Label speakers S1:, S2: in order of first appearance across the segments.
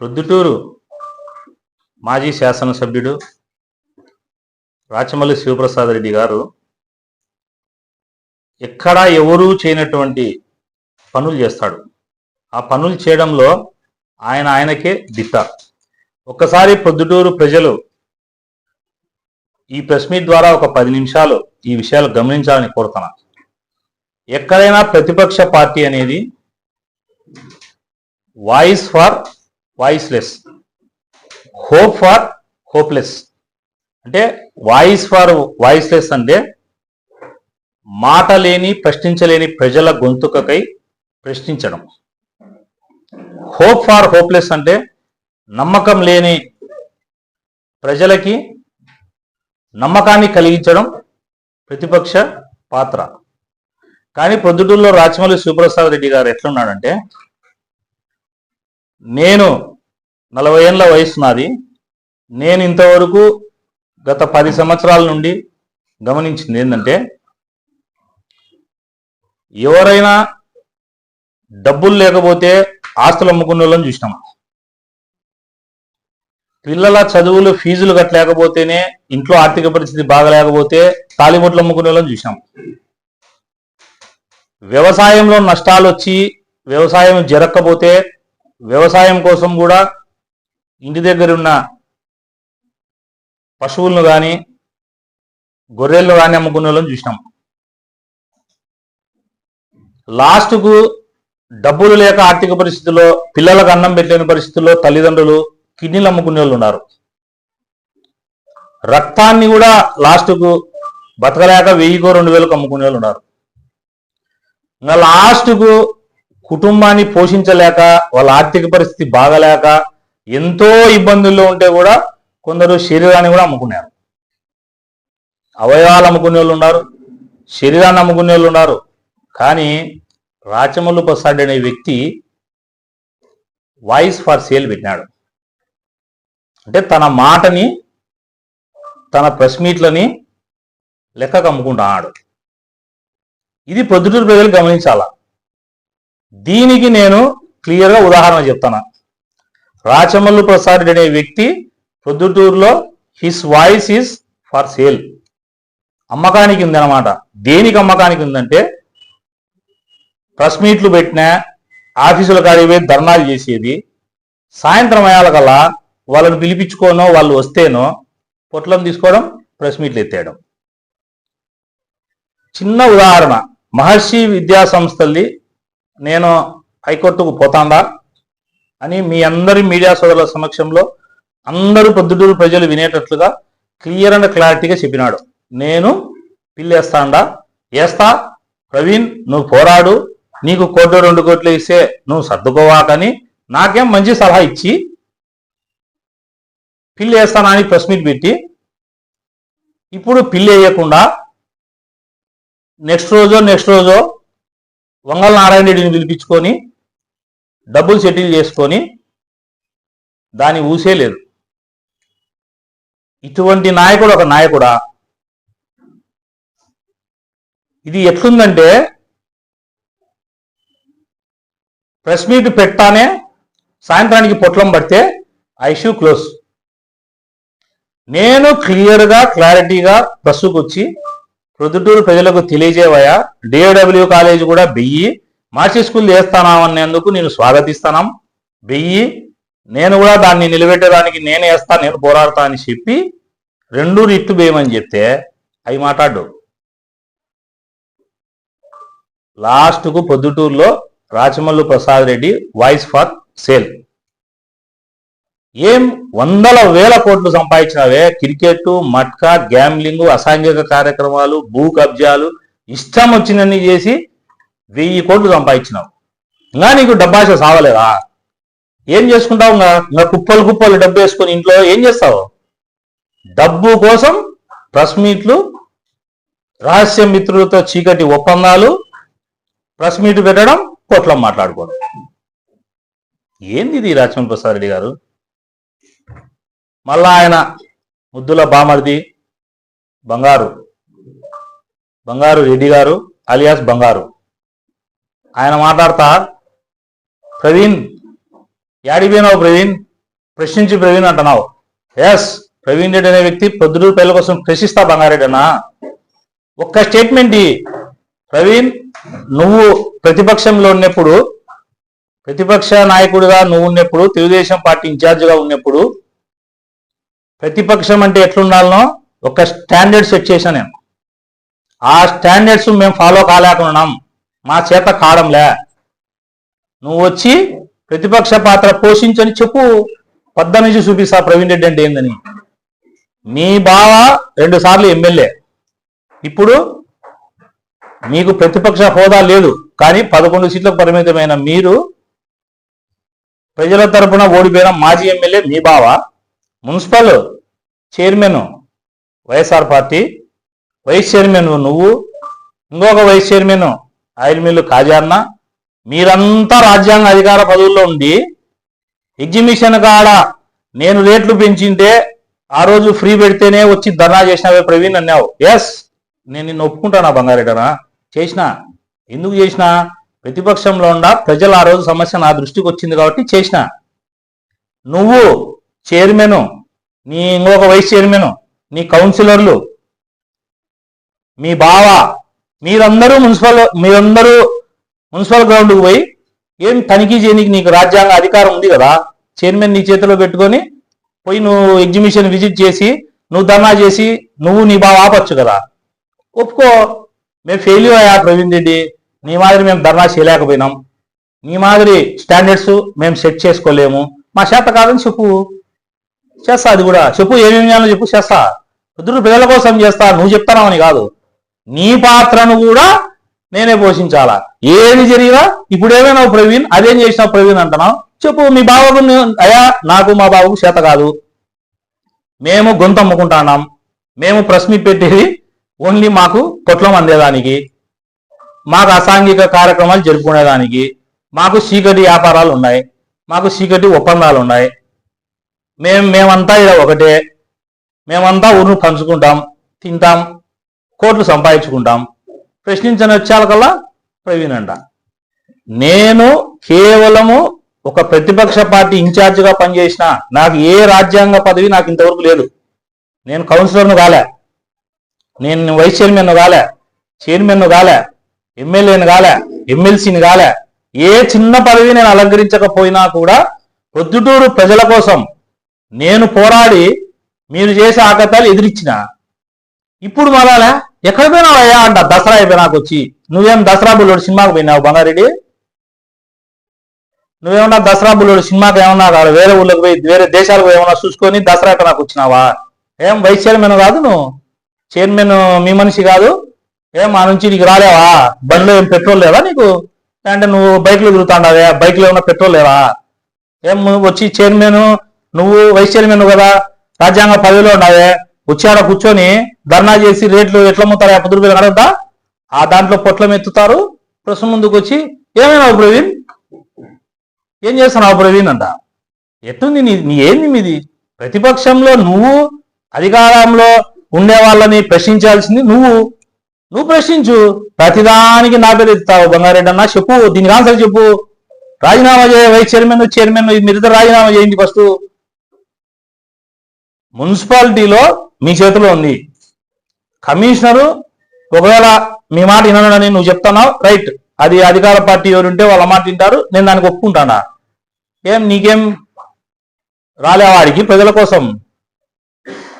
S1: ప్రొద్దుటూరు మాజీ శాసనసభ్యుడు రాచమల్లి శివప్రసాద్ రెడ్డి గారు ఎక్కడా ఎవరూ చేయనటువంటి పనులు చేస్తాడు. ఆ పనులు చేయడంలో ఆయన ఆయనకే దిట్ట ఒక్కసారి పొద్దుటూరు ప్రజలు ఈ ప్రెస్ మీట్ ద్వారా ఒక పది నిమిషాలు ఈ విషయాలు గమనించాలని కోరుతున్నా. ఎక్కడైనా ప్రతిపక్ష పార్టీ అనేది voice for voiceless hope for hopeless అంటే వాయిస్ ఫర్ వాయిస్లెస్ అంటే మాట లేని ప్రశ్నించలేని ప్రజల గొంతుకకై ప్రశ్నించడం. హోప్ ఫార్ హోప్లెస్ అంటే నమ్మకం లేని ప్రజలకి నమ్మకాన్ని కలిగించడం ప్రతిపక్ష పాత్ర. కానీ ప్రొద్దుటూరులో రాచమల్లి శివప్రసాద్ రెడ్డి గారు ఎట్లున్నాడంటే నేను నలభై ఏళ్ళ వయసు నాది. నేను ఇంతవరకు గత పది సంవత్సరాల నుండి గమనించింది ఏంటంటే ఎవరైనా డబ్బులు లేకపోతే ఆస్తులు అమ్ముకునే వాళ్ళని చూసినాం. పిల్లల చదువులు ఫీజులు కట్టలేకపోతేనే ఇంట్లో ఆర్థిక పరిస్థితి బాగలేకపోతే తాలిబొట్లు అమ్ముకునే వాళ్ళని చూసినాం. వ్యవసాయంలో నష్టాలు వచ్చి వ్యవసాయం జరగకపోతే వ్యవసాయం కోసం కూడా ఇంటి దగ్గర ఉన్న పశువులను కానీ గొర్రెలను కానీ అమ్ముకునే వాళ్ళని చూసినాం. లాస్ట్కు డబ్బులు లేక ఆర్థిక పరిస్థితుల్లో పిల్లలకు అన్నం పెట్టలేని పరిస్థితుల్లో తల్లిదండ్రులు కిడ్నీలు అమ్ముకునే వాళ్ళు ఉన్నారు. రక్తాన్ని కూడా లాస్ట్కు బతకలేక వెయ్యికో రెండు వేలకు అమ్ముకునే వాళ్ళు ఉన్నారు. ఇంకా లాస్ట్కు కుటుంబాన్ని పోషించలేక వాళ్ళ ఆర్థిక పరిస్థితి బాగలేక ఎంతో ఇబ్బందుల్లో ఉంటే కూడా కొందరు శరీరాన్ని కూడా అమ్ముకున్నారు. అవయవాలు అమ్ముకునే వాళ్ళు ఉన్నారు శరీరాన్ని అమ్ముకునే వాళ్ళు ఉన్నారు. కానీ రాచమల్లు ప్రసాద్ అనే వ్యక్తి వాయిస్ ఫర్ సేల్ పెట్టినాడు. అంటే తన మాటని తన ప్రెస్ మీట్లని లెక్కకు అమ్ముకుంటున్నాడు. ఇది ప్రొద్దుటూరు ప్రజలు గమనించాలా? దీనికి నేను క్లియర్గా ఉదాహరణ చెప్తాను. రాచమల్లు ప్రసాద్ అనే వ్యక్తి పొద్దుటూరులో his voice is for sale అమ్మకానికి ఉందన్నమాట. దేనికి అమ్మకానికి ఉందంటే ప్రెస్ మీట్లు పెట్టినా ఆఫీసుల కాడిపోయి ధర్నాలు చేసేది సాయంత్రం అయ్యాలకల్లా వాళ్ళని పిలిపించుకోనో వాళ్ళు వస్తేనో పొట్లం తీసుకోవడం ప్రెస్ మీట్లు ఎత్తేయడం. చిన్న ఉదాహరణ. మహర్షి విద్యా సంస్థల్ది నేను హైకోర్టుకు పోతాండా అని మీ అందరి మీడియా సోదరుల సమక్షంలో అందరూ పొద్దుటూరు ప్రజలు వినేటట్లుగా క్లియర్ అండ్ క్లారిటీగా చెప్పినాడు. నేను పిల్లేస్తాండా. వేస్తా ప్రవీణ్ నువ్వు పోరాడు. నీకు కోట్లు రెండు కోట్లు ఇస్తే నువ్వు సర్దుకోవాకని నాకేం మంచి సలహా ఇచ్చి పిల్లి వేస్తానా అని ప్రెస్ మీట్ పెట్టి ఇప్పుడు పిల్లి వేయకుండా నెక్స్ట్ రోజో నెక్స్ట్ రోజో వంగల నారాయణ రెడ్డిని పిలిపించుకొని డబ్బులు సెటిల్ చేసుకొని దాని ఊసే లేదు. ఇటువంటి నాయకుడు ఒక నాయకుడా? ఇది ఎట్లుందంటే ప్రెస్ మీట్ పెట్టానే సాయంత్రానికి పొట్లం పడితే ఐషూ క్లోజ్. నేను క్లియర్గా క్లారిటీగా బస్సుకు వచ్చి ప్రొద్దుటూరు ప్రజలకు తెలియజేవయా డిఓడబ్ల్యూ కాలేజ్ కూడా బెయ్యి మార్చి స్కూల్ వేస్తానామనేందుకు నేను స్వాగతిస్తాను బెయ్యి నేను కూడా దాన్ని నిలబెట్టడానికి నేను వేస్తా నేను పోరాడతా అని చెప్పి రెండు రిట్టు బేయమని చెప్తే అవి మాట్లాడు. లాస్ట్కు పొద్దుటూరులో Rachamallu Prasad Reddy voice for sale. ఏం వందల వేల కోట్లు సంపాదించినవే క్రికెట్ మట్కా గ్యాంబ్లింగ్ అసాంఘిక కార్యక్రమాలు భూ కబ్జాలు ఇష్టం వచ్చినన్ని చేసి వెయ్యి కోట్లు సంపాదించినావు. ఇంకా నీకు డబ్బాష సావలేదా ఏం చేసుకుంటావు ఇంకా? ఇంకా కుప్పలు కుప్పలు డబ్బు వేసుకొని ఇంట్లో ఏం చేస్తావు? డబ్బు కోసం ప్రెస్ మీట్లు రహస్య మిత్రులతో చీకటి ఒప్పందాలు ప్రెస్ మీట్ పెట్టడం కోట్లం మాట్లాడుకోవడం. ఏంది ఇది రాచమల్ ప్రసాద్ రెడ్డి గారు? మళ్ళా ఆయన ముద్దుల బామర్ది బంగారు. బంగారు రెడ్డి గారు అలియాస్ బంగారు. ఆయన మాట్లాడతా ప్రవీణ్ యాడిపోయినావు ప్రవీణ్? ప్రశ్నించి ప్రవీణ్ అంటున్నావు. ఎస్ ప్రవీణ్ రెడ్డి అనే వ్యక్తి పొద్దుడు పిల్లల కోసం ప్రశ్నిస్తా బంగారెడ్డి అన్నా. ఒక్క స్టేట్మెంట్ ప్రవీణ్ నువ్వు ప్రతిపక్షంలో ఉన్నప్పుడు ప్రతిపక్ష నాయకుడిగా నువ్వు ఉన్నప్పుడు తెలుగుదేశం పార్టీ ఇన్ఛార్జిగా ఉన్నప్పుడు ప్రతిపక్షం అంటే ఎట్లుండాలనో ఒక స్టాండర్డ్ సెట్ చేశాను నేను. ఆ స్టాండర్డ్స్ మేము ఫాలో కాలేకున్నాం. మా చేత కాడంలే. నువ్వు వచ్చి ప్రతిపక్ష పాత్ర పోషించని చెప్పు. పద్ద నుంచి చూపిస్తా ప్రవీణ్ రెడ్డి అంటే ఏందని. మీ బావ రెండు సార్లు ఎమ్మెల్యే. ఇప్పుడు మీకు ప్రతిపక్ష హోదా లేదు. కానీ పదకొండు సీట్లకు పరిమితమైన మీరు ప్రజల తరపున ఓడిపోయిన మాజీ ఎమ్మెల్యే మీ బావ. Municipal chairman YSR party vice chairman నువ్వు ఇంకొక వైస్ చైర్మన్ ఆయిల్ మిల్లు కాజాన్న. మీరంతా రాజ్యాంగ అధికార పదవుల్లో ఉండి ఎగ్జిబిషన్ కాడ నేను రేట్లు పెంచింటే ఆ రోజు ఫ్రీ పెడితేనే వచ్చి ధర్నా చేసినావే ప్రవీణ్ అన్నావు. ఎస్ నేను నిన్ను ఒప్పుకుంటానా బంగారెడ్డనా? చేసిన. ఎందుకు చేసిన? ప్రతిపక్షంలో ఉండ ప్రజలు ఆ రోజు సమస్య నా దృష్టికి వచ్చింది కాబట్టి చేసిన. నువ్వు చైర్మన్ నీ ఇంకొక వైస్ చైర్మన్ నీ కౌన్సిలర్లు మీ బావ మీరందరూ మున్సిపల్ మీరందరూ మున్సిపల్ గ్రౌండ్కి పోయి ఏం తనిఖీ చేయనీకి నీకు రాజ్యాంగ అధికారం ఉంది కదా చైర్మన్ నీ చేతిలో పెట్టుకొని పోయి నువ్వు ఎగ్జిబిషన్ విజిట్ చేసి నువ్వు ధర్నా చేసి నువ్వు నీ బావ ఆపచ్చు కదా. ఒప్పుకో. మేము ఫెయిల్యూర్ అయ్యా ప్రవీణ్ రెడ్డి. నీ మాదిరి మేము ధర్నా చేయలేకపోయినాం. నీ మాదిరి స్టాండర్డ్స్ మేము సెట్ చేసుకోలేము. మా చేత కాదని చెప్పు. చేస్తా అది కూడా. చెప్పు ఏమేమి చేయాలో చెప్పు చేస్తా. పొద్దురు పిల్లల కోసం చేస్తా నువ్వు చెప్తానని కాదు. నీ పాత్రను కూడా నేనే పోషించాలా? ఏది జరిగినా ఇప్పుడు ఏమైనా ప్రవీణ్ అదేం చేసినావు ప్రవీణ్ అంటున్నావు. చెప్పు మీ బావకు అయ్యా నాకు మా బావకు చేత కాదు. మేము గొంతు అమ్ముకుంటున్నాం. మేము ప్రెస్ మీట్ పెట్టేది ఓన్లీ మాకు కొట్లం అందేదానికి. మాకు అసాంఘిక కార్యక్రమాలు జరుపుకునేదానికి. మాకు చీకటి వ్యాపారాలు ఉన్నాయి. మాకు చీకటి ఒప్పందాలు ఉన్నాయి. మేము మేమంతా ఇలా ఒకటే. మేమంతా ఊరు పంచుకుంటాం తింటాం కోట్లు సంపాదించుకుంటాం. ప్రశ్నించని వచ్చాకల్లా ప్రవీణ్ అంట. నేను కేవలము ఒక ప్రతిపక్ష పార్టీ ఇన్ఛార్జిగా పనిచేసిన నాకు ఏ రాజ్యాంగ పదవి నాకు ఇంతవరకు లేదు. నేను కౌన్సిలర్ను కాలే. నేను వైస్ చైర్మన్ను కాలే. చైర్మన్ను కాలే. ఎమ్మెల్యేను కాలే. ఎమ్మెల్సీని కాలే. ఏ చిన్న పదవి నేను అలంకరించకపోయినా కూడా ప్రొద్దుటూరు ప్రజల కోసం నేను పోరాడి మీరు చేసే ఆకతాలు ఎదిరించిన ఇప్పుడు మళ్ళా ఎక్కడ పోయినావు అయ్యా అంట దసరా అయిపోయినాకు వచ్చి. నువ్వేం దసరా బుల్లోడు సినిమాకు పోయినావు బంగారెడ్డి? నువ్వేమన్నా దసరా బుల్లోడు సినిమాకి ఏమన్నా కాదు వేరే ఊళ్ళకి పోయి వేరే దేశాలకు ఏమన్నా చూసుకొని దసరా నాకు వచ్చినావా? ఏం వైస్ చైర్మన్ కాదు నువ్వు? చైర్మన్ మీ మనిషి కాదు? ఏం మా నుంచి నీకు రాలేవా? బండిలో ఏం పెట్రోల్ లేదా నీకు? అంటే నువ్వు బైక్లో తిరుగుతాండావే? బైక్లో ఏమన్నా పెట్రోల్ లేవా? ఏం నువ్వు వచ్చి చైర్మన్ నువ్వు వైస్ చైర్మన్ కదా రాజ్యాంగ పదవిలో ఉన్నావే వచ్చి ఆడ కూర్చొని ధర్నా చేసి రేట్లు ఎట్లా అమ్ముతారు పది రూపాయలు అడగదా ఆ దాంట్లో పొట్లం ఎత్తుతారు ప్రశ్న ముందుకు వచ్చి ఏమైనావు ప్రవీణ్? ఏం చేస్తున్నావు ప్రవీణ్? అంట. ఎట్టుంది నీ నీ ఏంది మీది? ప్రతిపక్షంలో నువ్వు అధికారంలో ఉండే వాళ్ళని ప్రశ్నించాల్సింది నువ్వు. నువ్వు ప్రశ్నించు. ప్రతిదానికి నా పేరు ఎత్తుతావు బంగారెడ్డి అన్న. చెప్పు దీనికి ఆన్సర్ చెప్పు. రాజీనామా చేయ వైస్ చైర్మన్ చైర్మన్ మీరిద్దరు రాజీనామా చేయండి ఫస్ట్ మున్సిపాలిటీలో మీ చేతిలో ఉంది. కమిషనరు ఒకవేళ మీ మాట వినడని నువ్వు చెప్తున్నావు రైట్. అది అధికార పార్టీ ఎవరు ఉంటే వాళ్ళ మాట వింటారు నేను దానికి ఒప్పుకుంటానా? ఏం నీకేం రాలేవాడికి ప్రజల కోసం?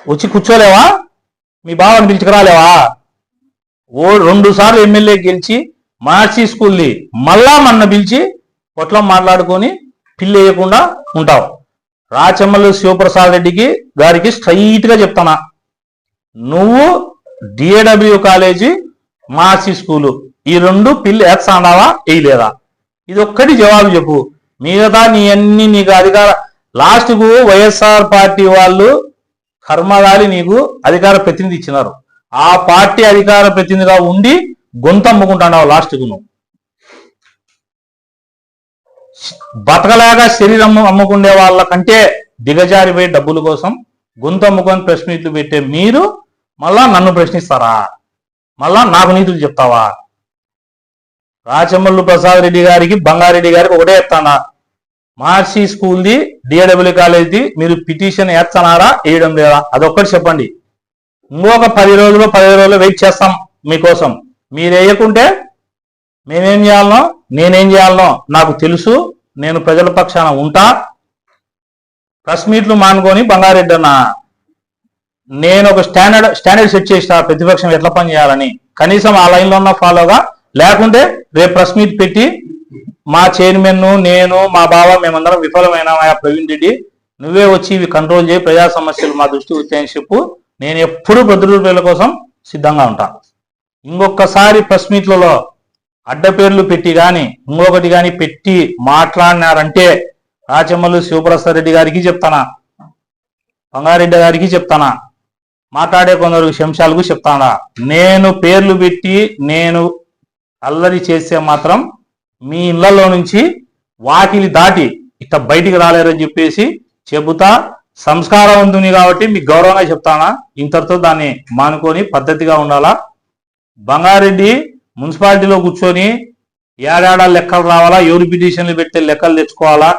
S1: వచ్చి కూర్చోలేవా? మీ బావని పిలుచుకురాలేవా ఓ రెండు సార్లు ఎమ్మెల్యే గెలిచి మార్చి స్కూల్ని మళ్ళా మన్న పిలిచి పొట్లం మాట్లాడుకొని పిల్లి వేయకుండా ఉంటావు. రాచమ్మల్లి శివప్రసాద్ రెడ్డికి గారికి స్ట్రైట్గా చెప్తానా. నువ్వు డిఏడబ్ల్యూ కాలేజీ మాసీ స్కూలు ఈ రెండు పిల్లి ఏత్సాడావా వేయలేదా? ఇది ఒక్కటి జవాబు చెప్పు. మిగతా నీ అన్ని నీకు అధికార లాస్ట్కు వైఎస్ఆర్ పార్టీ వాళ్ళు కర్మగాలి నీకు అధికార ప్రతినిధి ఇచ్చినారు. ఆ పార్టీ అధికార ప్రతినిధిగా ఉండి గొంతు లాస్ట్కు నువ్వు. బతకలేక శరీరం అమ్ముకునే వాళ్ళ కంటే దిగజారిపోయి డబ్బుల కోసం గుంత అమ్ముకొని ప్రెస్ పెట్టే మీరు మళ్ళా నన్ను ప్రశ్నిస్తారా? మళ్ళా నాకు నీతులు చెప్తావా? రాచమల్లు ప్రసాద్ రెడ్డి గారికి బంగారెడ్డి గారికి ఒకటే చెప్తానా? మహర్షి స్కూల్ది డిఏడబ్ల్యూ కాలేజ్ది మీరు పిటిషన్ వేస్తున్నారా వేయడం లేదా? అదొక్కటి చెప్పండి. ఇంకొక పది రోజులు పదిహేను రోజులు వెయిట్ చేస్తాం మీకోసం. మీరు వేయకుంటే మేమేం చేయాలనో నేనేం చేయాలనో నాకు తెలుసు నేను ప్రజల పక్షాన ఉంటా. ప్రెస్ మీట్లు మానుకొని బంగారెడ్డి అన్న నేను ఒక స్టాండర్డ్ స్టాండర్డ్ సెట్ చేసిన ప్రతిపక్షం ఎట్లా పని చేయాలని. కనీసం ఆ లైన్లో ఉన్న ఫాలోగా లేకుంటే రేపు ప్రెస్ మీట్ పెట్టి మా చైర్మన్ నేను మా బావ మేమందరం విఫలమైనామా ప్రవీణ్ రెడ్డి. నువ్వే వచ్చి ఇవి కంట్రోల్ చేయి ప్రజా సమస్యలు మా దృష్టి వచ్చాయని చెప్పు. నేను ఎప్పుడు ప్రతిరోజు కోసం సిద్ధంగా ఉంటాను ఇంకొకసారి ప్రెస్ మీట్లలో అడ్డ పేర్లు పెట్టి గాని ఇంకొకటి గాని పెట్టి మాట్లాడినారంటే రాచమల్లు శివప్రసాద్ రెడ్డి గారికి చెప్తానా? బంగారెడ్డి గారికి చెప్తానా? మాట్లాడే కొందరు శంశాలకు చెప్తానా? నేను పేర్లు పెట్టి నేను అల్లరి చేస్తే మాత్రం మీ ఇళ్ళలో నుంచి వాకిలి దాటి ఇట్ట బయటికి రాలేరని చెప్పేసి చెబుతా సంస్కారవంతుని కాబట్టి మీకు గౌరవంగా చెప్తానా? ఇంతటితో దాన్ని మానుకొని పద్ధతిగా ఉండాలా? బంగారెడ్డి మున్సిపాలిటీలో కూర్చొని ఏడాడా లెక్కలు రావాలా? ఎవరు పిటిషన్లు పెట్టే లెక్కలు తెచ్చుకోవాలా?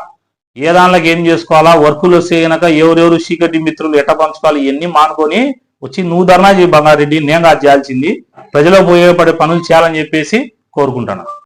S1: ఏ దానిలోకి ఏం చేసుకోవాలా? వర్కులు చేయనక ఎవరెవరు చీకటి మిత్రులు ఎట్ట పంచుకోవాలి? ఇవన్నీ మానుకొని వచ్చి నువ్వు ధర్నా చేయి బంగారెడ్డి నేను కాదు చేయాల్సింది. ప్రజలకు ఉపయోగపడే పనులు చేయాలని చెప్పేసి కోరుకుంటున్నాను